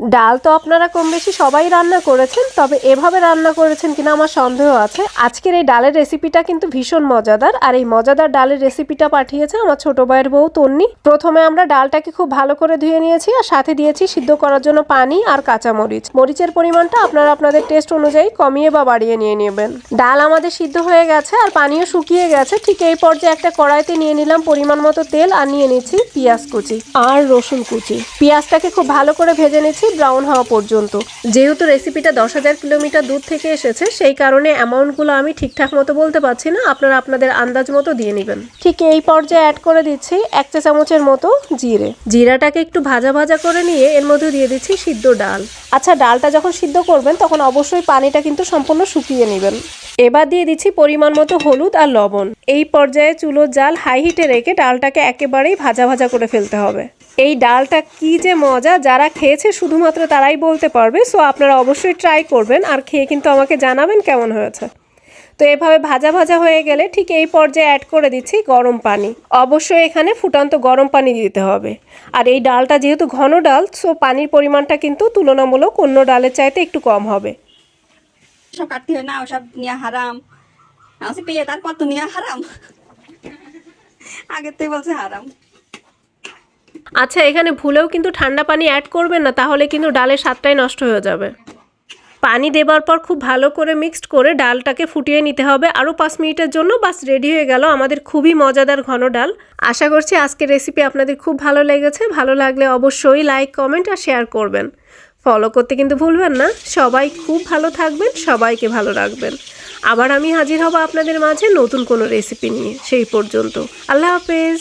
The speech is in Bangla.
ডাল তো আপনারা কম বেশি সবাই রান্না করেছেন, তবে এভাবে রান্না করেছেন কিনা আমার সন্দেহ আছে। আজকের এই ডালের রেসিপিটা কিন্তু ভীষণ মজাদার, আর এই মজাদার ডালের রেসিপিটা পাঠিয়েছে আমার ছোট ভাইয়ের বউ তন্নি। প্রথমে আমরা ডালটাকে খুব ভালো করে ধুয়ে নিয়েছি আর সাথে দিয়েছি সিদ্ধ করার জন্য পানি আর কাঁচা মরিচ মরিচের পরিমাণটা আপনারা আপনাদের টেস্ট অনুযায়ী কমিয়ে বা বাড়িয়ে নিয়ে নেবেন। ডাল আমাদের সিদ্ধ হয়ে গেছে আর পানিও শুকিয়ে গেছে, ঠিক এই পর্যায়ে একটা কড়াইতে নিয়ে নিলাম পরিমাণ মতো তেল আর নিয়ে নিচ্ছি পেঁয়াজ কুচি আর রসুন কুচি। পেঁয়াজটাকে খুব ভালো করে ভেজে নিচ্ছি ব্রাউন হওয়া পর্যন্ত। যেহেতু রেসিপিটা দশ হাজার কিলোমিটার দূর থেকে এসেছে, সেই কারণে অ্যামাউন্টগুলো আমি ঠিকঠাক মতো বলতে পারছি না। আপনারা আপনাদের আন্দাজ মতো দিয়ে নেবেন। ঠিক এই পর্যায়ে অ্যাড করে দিচ্ছি এক চা চামচের মতো জিরে। জিরাটাকে একটু ভাজা ভাজা করে নিয়ে এর মধ্যে দিয়ে দিচ্ছি সিদ্ধ ডাল। আচ্ছা ডালটা যখন সিদ্ধ করবেন, তখন অবশ্যই পানিটা কিন্তু সম্পূর্ণ শুকিয়ে নেবেন। এবার দিয়ে দিচ্ছি পরিমাণ মতো হলুদ আর লবণ। এই পর্যায়ে চুলোর জাল হাই হিটে রেখে ডালটাকে একেবারেই ভাজা ভাজা করে ফেলতে হবে। এই ডালটা কি যে মজা, যারা খেয়েছে শুধুমাত্র তারাই বলতে পারবে। সো আপনারা অবশ্যই ট্রাই করবেন আর খেয়ে কিন্তু আমাকে জানাবেন কেমন হয়েছে। তো এভাবে ভাজা ভাজা হয়ে গেলে ঠিক এই পর্যায়ে অ্যাড করে দিচ্ছি গরম পানি। অবশ্যই এখানে ফুটান্ত গরম পানি দিতে হবে। আর এই ডালটা যেহেতু ঘন ডাল সো পানির পরিমাণটা কিন্তু তুলনামূলক অন্য ডালের চাইতে একটু কম হবে। না হারাম। তারপর তো বলছে হারাম। আচ্ছা এখানে ভুলেও কিন্তু ঠান্ডা পানি অ্যাড করবেন না, তাহলে কিন্তু ডালের স্বাদটাই নষ্ট হয়ে যাবে। পানি দেবার পর খুব ভালো করে মিক্সড করে ডালটাকে ফুটিয়ে নিতে হবে। আরও পাঁচ মিনিটের জন্য বাস রেডি হয়ে গেল আমাদের খুবই মজাদার ঘন ডাল। আশা করছি আজকের রেসিপি আপনাদের খুব ভালো লেগেছে। ভালো লাগলে অবশ্যই লাইক কমেন্ট আর শেয়ার করবেন। ফলো করতে কিন্তু ভুলবেন না। সবাই খুব ভালো থাকবেন, সবাইকে ভালো রাখবেন। আবার আমি হাজির হব আপনাদের মাঝে নতুন কোনো রেসিপি নিয়ে। সেই পর্যন্ত। আল্লাহ হাফেজ।